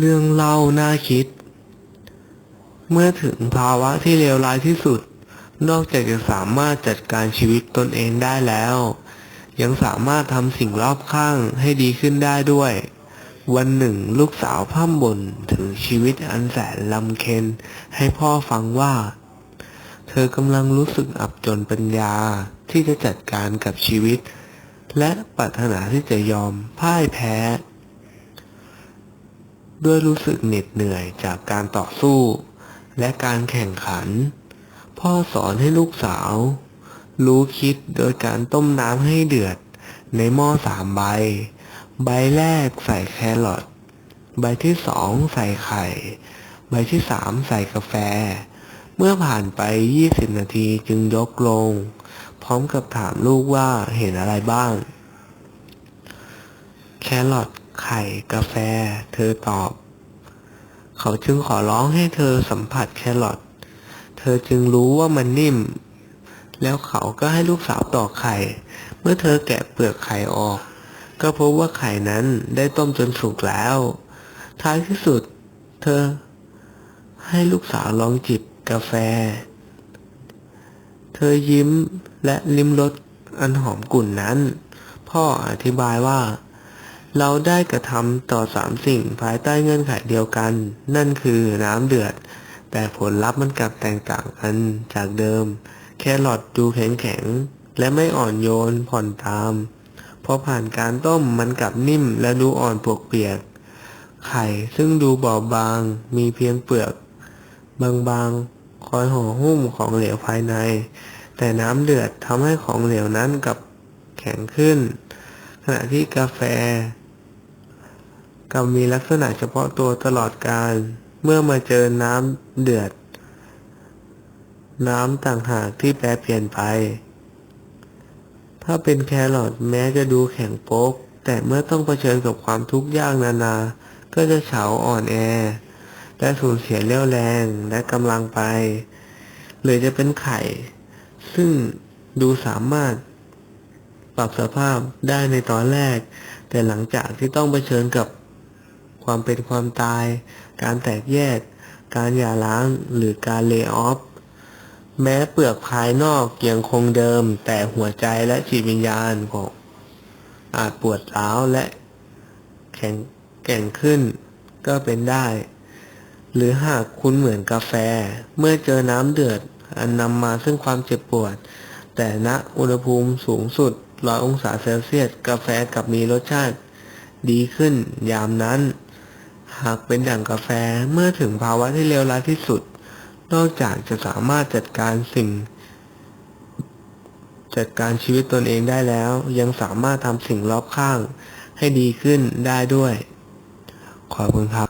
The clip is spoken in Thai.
เรื่องเล่าน่าคิด เมื่อถึงภาวะที่เลวร้ายที่สุด นอกจากจะสามารถจัดการชีวิตตนเองได้แล้ว ยังสามารถทำสิ่งรอบข้างให้ดีขึ้นได้ด้วย วันหนึ่งลูกสาวพ่ำบ่นถึงชีวิตอันแสนลำเค็ญให้พ่อฟังว่า เธอกำลังรู้สึกอับจนปัญญาที่จะจัดการกับชีวิต และปรารถนาที่จะยอมพ่ายแพ้ ด้วยรู้สึกเหน็ดเหนื่อยจากการต่อสู้ และการแข่งขัน พ่อสอนให้ลูกสาว รู้คิดโดยการต้มน้ำให้เดือด ในหม้อสามใบ ใบแรกใส่แครอทใบที่สองใส่ไข่ ใบที่สามใส่กาแฟ เมื่อผ่านไป 20 นาทีจึงยกลง พร้อมกับถามลูกว่าเห็นอะไรบ้าง แครอท ไข่กาแฟ เธอตอบ เขาจึงขอร้องให้เธอสัมผัสแครอทเธอจึงรู้ว่ามันนิ่ม แล้วเขาก็ให้ลูกสาวตอกไข่ เมื่อเธอแกะเปลือกไข่ออก ก็พบว่าไข่นั้นได้ต้มจนสุกแล้ว ท้ายที่สุด เธอ ให้ลูกสาวลองจิบกาแฟ เธอยิ้มและลิ้มรสอันหอมกลุ่นนั้น พ่ออธิบายว่า เราได้กระทำต่อสามสิ่งภายใต้เงื่อนไขเดียวกัน นั่นคือน้ำเดือด แต่ผลลัพธ์มันกลับแตกต่างกันจากเดิม แครอทดูแข็งแข็ง และไม่อ่อนโยนผ่อนตาม พอผ่านการต้มมันกลับนิ่มและดูอ่อนปวกเปียก ไข่ซึ่งดูบอบบาง มีเพียงเปลือก บางๆ คอยห่อหุ้มของเหลวภายใน แต่น้ำเดือดทำให้ของเหลวนั้นกลับแข็งขึ้น ขณะที่กาแฟ กลับมีลักษณะเฉพาะตัวตลอดการเมื่อมาเจอน้ำเดือด น้ำต่างหากที่แปรเปลี่ยนไป ถ้าเป็นแครอทแม้จะดูแข็งโป๊ก แต่เมื่อต้องเผชิญกับความทุกข์ยากนานา ก็จะเฉาอ่อนแอ และสูญเสียเรี่ยวแรงและกำลังไป หรือจะเป็นไข่ ซึ่งดูสามารถปรับสภาพได้ในตอนแรก แต่หลังจากที่ต้องเผชิญกับ ความเป็นความตาย การแตกแยก การหย่าร้างหรือการเล y o ออฟ แม้เปลือกภายนอกยังคงเดิม แต่หัวใจและจิตวิญญาณของอาจปวดร้าวและแข็งแกร่งขึ้นก็เป็นได้ หรือหากคุณเหมือนกาแฟ เมื่อเจอน้ำเดือด อันนำมาซึ่งความเจ็บปวด แต่ณอุณหภูมิสูงสุดร้อยองศาเซลเซียส กาแฟกลับมีรสชาติ ดีขึ้นยามนั้น หากเป็นอย่างกาแฟเมื่อถึงภาวะที่เลวร้ายที่สุด นอกจากจะสามารถจัดการสิ่ง จัดการชีวิตตนเองได้แล้ว ยังสามารถทำสิ่งรอบข้างให้ดีขึ้นได้ด้วย ขอบคุณครับ